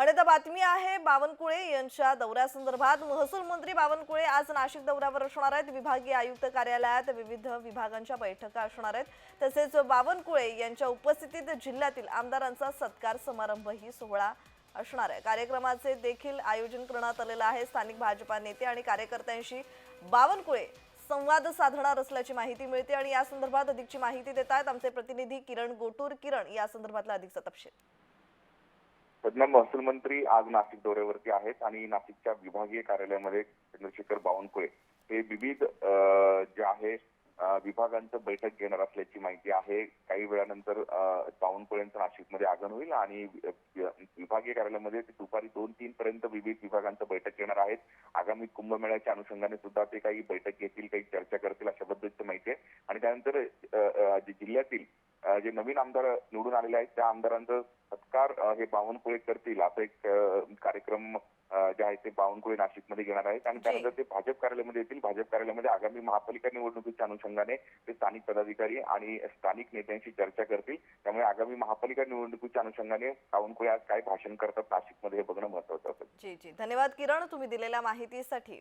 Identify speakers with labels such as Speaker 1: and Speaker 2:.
Speaker 1: आणि आता बातमी आहे बावनकुळे यांच्या दौऱ्यासंदर्भात. महसूल मंत्री बावनकुळे आज नाशिक दौऱ्यावर असणार आहेत. विभागीय आयुक्त कार्यालयात विविध विभागांच्या बैठका असणार आहेत. तसेच बावनकुळे यांच्या उपस्थितीत जिल्ह्यातील आमदारांचा सत्कार समारंभही सोहळा असणार आहे. कार्यक्रमाचे देखील आयोजन करण्यात आलेलं आहे. स्थानिक भाजपा नेते आणि कार्यकर्त्यांशी बावनकुळे संवाद साधणार असल्याची माहिती मिळते आणि या संदर्भात अधिकची माहिती देत आहेत. आमचे प्रतिनिधी किरण गोटूर किरण या संदर्भातला अधिकचा तपशील.
Speaker 2: सध्या महसूल मंत्री आज नाशिक दौऱ्यावरती आहेत आणि नाशिकच्या विभागीय कार्यालयामध्ये चंद्रशेखर बावनकुळे हे विविध जे आहे विभागांचं बैठक घेणार असल्याची माहिती आहे. काही वेळानंतर बावनकुळेंचं नाशिकमध्ये आगमन होईल आणि विभागीय कार्यालयामध्ये ते दुपारी दोन तीन पर्यंत विविध विभागांचं बैठक घेणार आहेत. आगामी कुंभमेळ्याच्या अनुषंगाने सुद्धा ते काही बैठक घेतील काही चर्चा करतील अशा पद्धतीची माहिती आहे. आणि त्यानंतर जे जिल्ह्यातील जे नवीन आमदार निवडून आलेले आहेत त्या आमदारांचं सत्कार हे बावनकुळे करतील असा एक कार्यक्रम जे आहे ते बावनकुळे नाशिकमध्ये घेणार आहेत. आणि त्यानंतर ते भाजप कार्यालयामध्ये येतील. भाजप कार्यालयामध्ये आगामी महापालिका निवडणुकीच्या अनुषंगाने ते स्थानिक पदाधिकारी आणि स्थानिक नेत्यांशी चर्चा करतील. त्यामुळे आगामी महापालिका निवडणुकीच्या अनुषंगाने बावनकुळे आज काय भाषण करतात नाशिकमध्ये हे बघणं महत्वाचं असेल.
Speaker 1: जी जी. धन्यवाद किरण तुम्ही दिलेल्या माहितीसाठी.